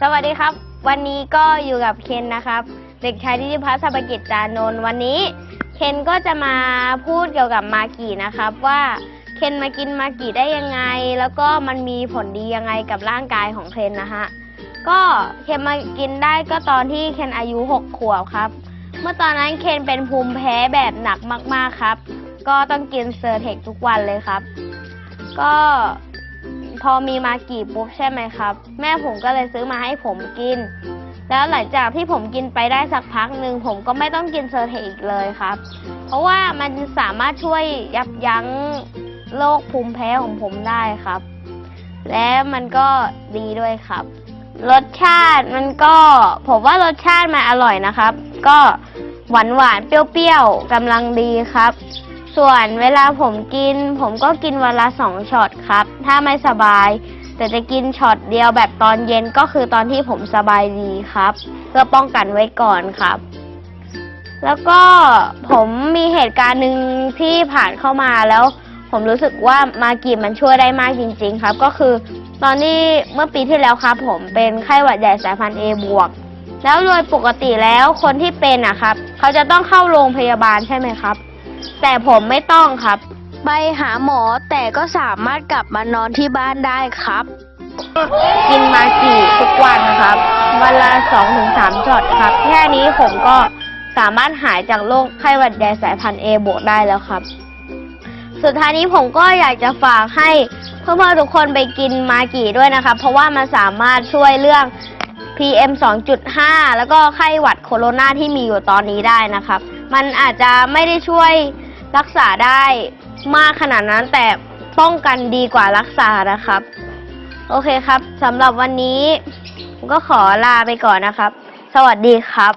สวัสดีครับ วันนี้ก็อยู่กับเคนนะครับ เด็กชายทิติพัฒน์สัพกิจจานนท์วันนี้ เคนก็จะมาพูดเกี่ยวกับมากินะครับ ว่าเคนมากินมากิได้ยังไง แล้วก็มันมีผลดียังไงกับร่างกายของเคนนะฮะก็เคนมากินได้ก็ตอนที่เคนอายุหกขวบครับ เมื่อตอนนั้นเคนเป็นภูมิแพ้แบบหนักมากๆครับ ก็ต้องกินเซอร์เทคทุกวันเลยครับ ก็ พอมีมากี่ปุ๊บใช่ไหมครับ แม่ผมก็เลยซื้อมาให้ผมกิน แล้วหลังจากที่ผมกินไปได้สักพักหนึ่งผมก็ไม่ต้องกินเซอร์เทอีกเลยครับ เพราะว่ามันสามารถช่วยยับยั้งโรคภูมิแพ้ของผมได้ครับ และมันก็ดีด้วยครับ รสชาติมันก็ผมว่ารสชาติมันอร่อยนะครับ ก็หวานหวานๆเปรี้ยวๆกำลังดีครับ ส่วนเวลาผมกิน ผมก็กินวันละสองช็อตครับ ถ้าไม่สบาย แต่จะกินช็อตเดียวแบบตอนเย็นก็คือตอนที่ผมสบายดีครับ เพื่อป้องกันไว้ก่อนครับ แล้วก็ผมมีเหตุการณ์หนึ่งที่ผ่านเข้ามาแล้ว ผมรู้สึกว่ามากีมันช่วยได้มากจริง ๆ ครับ ก็คือ ตอนที่เมื่อปีที่แล้วครับ ผมเป็นไข้หวัดใหญ่สายพันธุ์ A บวกแล้วโดยปกติแล้วคนที่เป็นอะครับ เขาจะต้องเข้าโรงพยาบาลใช่ไหมครับ แต่ผมไม่ต้องครับ ไปหาหมอแต่ก็สามารถกลับมานอนที่บ้านได้ครับ กินมากี่ทุกวันครับ วันละสองถึงสามช็อตครับ แค่นี้ผมก็สามารถหายจากโรคไข้หวัดใหญ่สายพันธุ์ A บวกได้แล้วครับ สุดท้ายนี้ผมก็อยากจะฝากให้เพื่อนๆทุกคนไปกินมากี่ด้วยนะครับเพราะว่ามันสามารถช่วยเรื่อง PM 2.5 แล้วก็ไข้หวัดโคโรนาที่มีอยู่ตอนนี้ได้นะครับ มันอาจจะไม่ได้ช่วยรักษาได้มากขนาดนั้นแต่ป้องกันดีกว่ารักษานะครับ โอเคครับสำหรับวันนี้ก็ขอลาไปก่อนนะครับ สวัสดีครับ